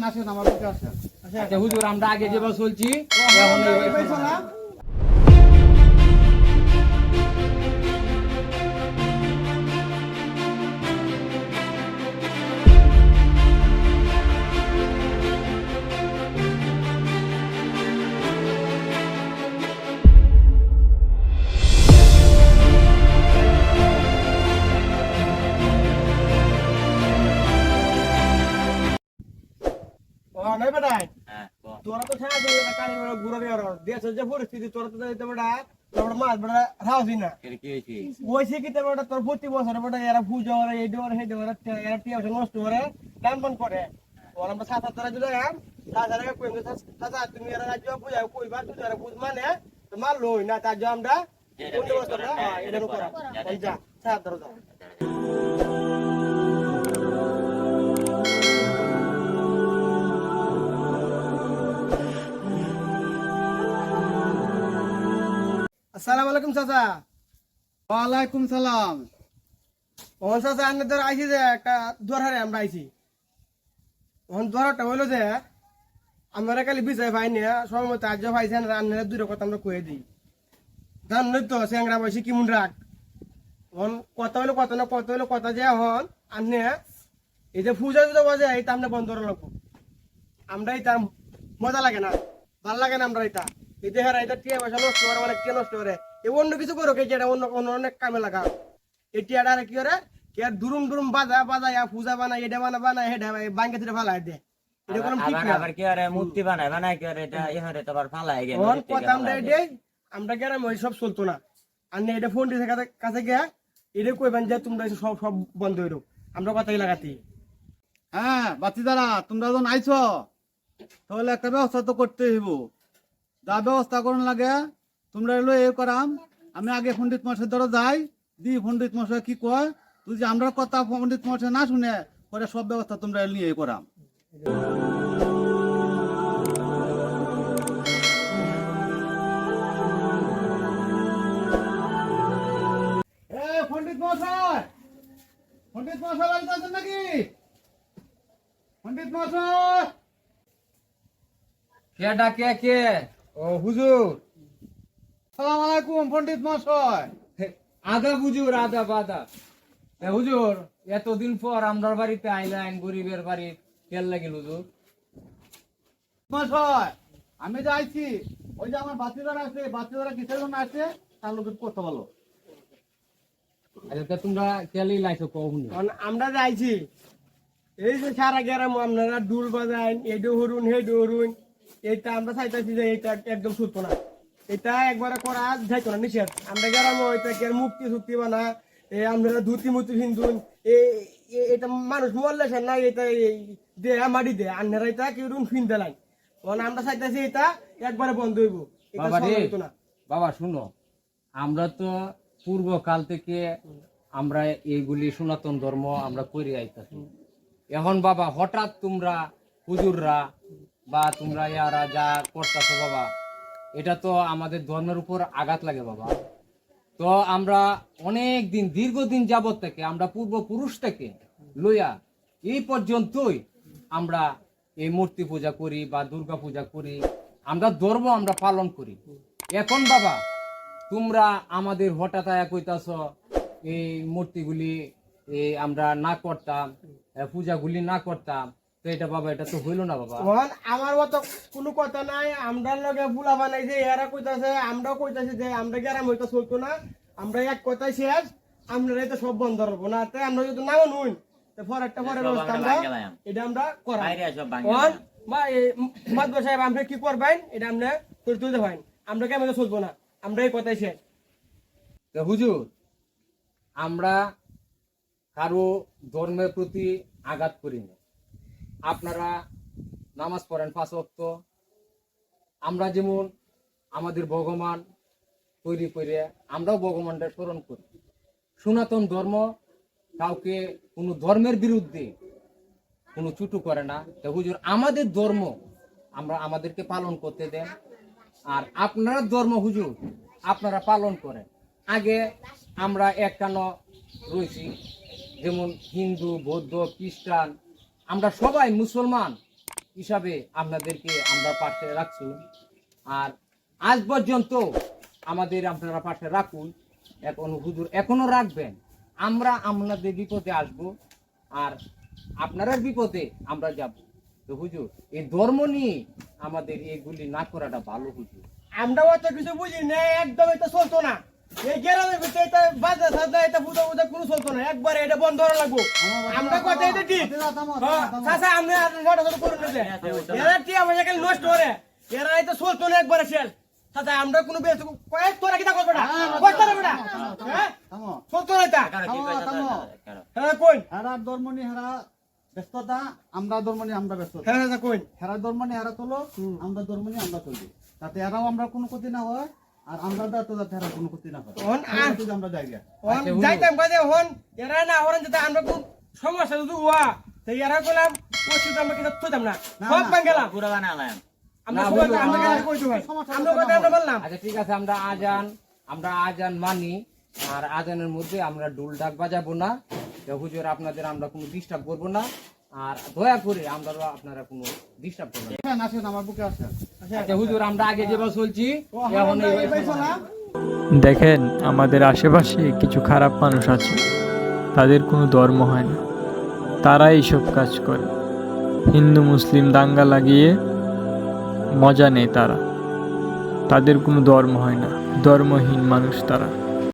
আসেন আসেন আমার কাছে আসেন। আচ্ছা হুজুর আমরা আগে যেভাবে চলছি এখন যে পরিস্থিতি তোরা তো তোর মাছ বেটা রাউজি না? ওইসে কি তোর বেটা তোর প্রতি বছর বেটা এরা পুজো করে এই ডোর সেই ডোর এরা টিয়া নষ্ট করে টান পান করে। ওরা আমরা সাত হাজার দিলে সাত হাজার কই সাত হাজার তুমি এরা রাজ্য পূজা কইবা তুই এরা বুঝ মানে তো লই না তার জন্য আমরা কোন বছর এটা করা। এই যা সাত হাজার আসসালামু আলাইকুম, চাচা। ওয়ালাইকুম সালাম। ওহন চাচা, আন্নে ধর আইছি যে, একটা দোরহারে আমরা আইছি। ওহন দোরহারটা হইল যে, আমরা কালি বিচাই পাই না সময় মতো আজ পাইছেন রান্নার দূরে কথা আমরা কয়ে দিই। জান তো স্যাংরা বসে কিমুন রাখ ওহন কথা হইল কথা না, কথা হইল কথা যে হন আন্নে, এই যে পূজা যদি বাজে, এইটা আমরা বন্ধ রাখব। আমরা এটা মজা লাগে না, ভালো লাগে না আমরা এটা টিয়া পয়সা নষ্ট করে নষ্ট করে এই অন্য কিছু করো কে যেটা অন্য অন্য অনেক কামে লাগা। এই টিয়াটা কি করে কে দুরুম দুরুম বাজা বাজা পূজা বানাই এটা বানা বানাই হেডা বাঙ্গে থেকে ফালাই দে। এটা কোনো ঠিক আবার কি আরে মূর্তি বানায় বানায় কি আরে এটা ইহারে তো আবার ফালাই গেল ওর কথা আমরা এটাই আমরা গ্রামে ওই সব চলতো না। আর এটা ফোন দিছে কাছে গিয়া এটা কইবেন যে তোমরা সব সব বন্ধ হইল আমরা কথাই লাগাতি। হ্যাঁ বাচ্চিদারা তোমরা যখন আইছো তাহলে একটা ব্যবস্থা তো করতে হইব। যা ব্যবস্থা করুন লাগে। তোমরা এলো এ করাম। আমি আগে পণ্ডিত মশাই ধরো যাই, দি পণ্ডিত মশাই কি কয়, তুই যে আমরা কথা পণ্ডিত মশাই না শুনে, পরে সব ব্যবস্থা তোমরা নিয়ে এ করাম। পণ্ডিত মশাই পণ্ডিত মশাই বাড়িতে আছেন নাকি? পণ্ডিত মশাই কে ডাকে, কে? ও হুজুর। সালাম আলাইকুম, পণ্ডিত মশাই আদা হুজুর, আদা বাদা। হুজুর, এতদিন পর আমরার বাড়িতে গরিবের বাড়ি। তেল লাগিল হুজুর? আমি যে আইছি, ওই যে আমার বাচ্চারা আছে বাচ্চারা কিসের জন্য আছে? তার লোকের কথা বলো। আচ্ছা তা তোমরা তেলই লাইছো কখন আমরা যাইছি এই যে সারা গ্রাম আপনারা ডুল বাজান এডো হরুন, হেডো হরুন। এটা আমরা চাইতেছি যে এটা একদম না। এটা একবারে করা যাইতো না নিষেধ। আমরা গ্রাম এটা কি আর মুক্তি চুক্তি বানা এই আপনারা ধুতি মুতি হিন্দুন এটা মানুষ মরলে সে না এটা দে মাটি দে এটা কেউ ফিন দেলাই কারণ আমরা চাইতেছি এটা একবারে বন্ধ হইব। বাবা রে না। বাবা শুনো আমরা তো পূর্বকাল থেকে আমরা এইগুলি সনাতন ধর্ম আমরা করে আইতাছি। এখন বাবা হঠাৎ তোমরা হুজুররা বা তোমরা ইয়ারা যা করতেছো বাবা, এটা তো আমাদের ধর্মের উপর আঘাত লাগে বাবা। তো আমরা অনেক দিন দীর্ঘদিন যাবত থেকে, আমরা পূর্বপুরুষ থেকে লইয়া এই পর্যন্তই আমরা এই মূর্তি পূজা করি বা দুর্গা পূজা করি, আমরা ধর্ম আমরা পালন করি। এখন বাবা, তোমরা আমাদের হঠাৎ আয়া কইতাছ, এই মূর্তিগুলি আমরা না করতাম পূজাগুলি না করতাম তো এটা বাবা এটা তো হইল না বাবা। তখন আমার মতো কোনো কথা নাই আমরা লগে বুলা বানাই যে এরা কইতাছে আমরাও কইতাছি যে আমরা গ্রাম হইতো চলতো না আমরা এক কথাই শেষ আমরা তো সব বন্ধ রাখব না। তাই আমরা যদি নাও নুন একটা পরে ব্যবস্থা আমরা এটা আমরা বা মাদব সাহেব আমরা কি করবেন? এটা আমরা করে তুলতে পারেন আমরা কেমন চলবো না আমরা এই কথাই শেষ। তো হুজুর আমরা কারও ধর্মের প্রতি আঘাত করি না। আপনারা নামাজ পড়েন পাঁচ ওয়াক্ত। আমরা যেমন আমাদের ভগবান তৈরি করে, আমরাও ভগবানটা স্মরণ করি। সনাতন ধর্ম কাউকে কোনো ধর্মের বিরুদ্ধে কোনো চুটু করে না। তো হুজুর, আমাদের ধর্ম আমরা আমাদেরকে পালন করতে দেন। আর আপনারা ধর্ম হুজুর, আপনারা পালন করেন। আগে আমরা একখান রয়েছি, যেমন হিন্দু, বৌদ্ধ, খ্রিস্টান আমরা সবাই মুসলমান হিসাবে আপনাদেরকে আমরা পাশে রাখছি। আর আজ পর্যন্ত আমাদের আপনারা পাশে রাখুন। এখন হুজুর এখনও রাখবেন। আমরা আপনাদের বিপদে আসব আর আপনারা বিপদে আমরা যাব। তো হুজুর, এই ধর্ম নিয়ে আমাদের এগুলি না করাটা ভালো হুজুর। আমরা অত কিছু বুঝি না একদম এটা চলতো না। এই গ্রামের ভিতরে না একবারে এটা বন্ধ করা লাগবো। আমরা কথা এটা ঠিক হ্যাঁ, থামো, থামো। চাচা আপনি আর নটা করুন এরা পয়সা খালি নষ্ট করে? এরা এটা চলতো না একবারে শেষ। চাচা আমরা কোনো বেশ কয়েক তোরা কিটা করব না? করতে না হ্যাঁ চলতো না এটা? কারও কি থামো, কইতা থামো। কারও হ্যাঁ কই? হেরা ধর্ম নিয়ে হেরা ব্যস্ততা আমরা ধর্ম আমরা ব্যস্ততা হ্যাঁ চাচা হেরা ধর্ম হেরা চলো আমরা ধর্ম নিয়ে আমরা চলবি। তাতে এরাও আমরা কোনো ক্ষতি না হয়। আর আমরা যাতে যাতে হেরা কোনো ক্ষতি না হন আর ক্ষতি আমরা যাই গিয়া। হন যাইতাম কাজে হন এরা না হরেন যেটা আমরা কোন সমস্যা যদি হওয়া তো এরা করলাম ওষুধ আমরা কিন্তু থইতাম না? না, সব না। বাঙ্গালাম পুরো বানালাম আমরা না, সবাই আমরা আমরা- কাছে কই দিবেন সমস্যা আমরা হচ্ছে কথা আমরা বললাম। আচ্ছা ঠিক আছে আমরা আজান আমরা আজান মানি আর আজানের মধ্যে আমরা ডুল ডাক বাজাবো না। হুজুর আপনাদের আমরা কোনো ডিস্টার্ব করব না। আর দয়া করে আমরা আপনারা কোনো ডিস্টার্ব করবেন না। আসেন, আসেন, আমার বুকে আসেন। আচ্ছা হুজুর আমরা আগে যেভাবে চলছি এখন আমরা এই- এইভাবে চলা। দেখেন আমাদের আশেপাশে কিছু খারাপ মানুষ আছে। তাদের কোনো ধর্ম হয় না। তারা এইসব কাজ করে। হিন্দু মুসলিম দাঙ্গা লাগিয়ে মজা নেয় তারা। তাদের কোনো ধর্ম হয় না। ধর্মহীন মানুষ তারা।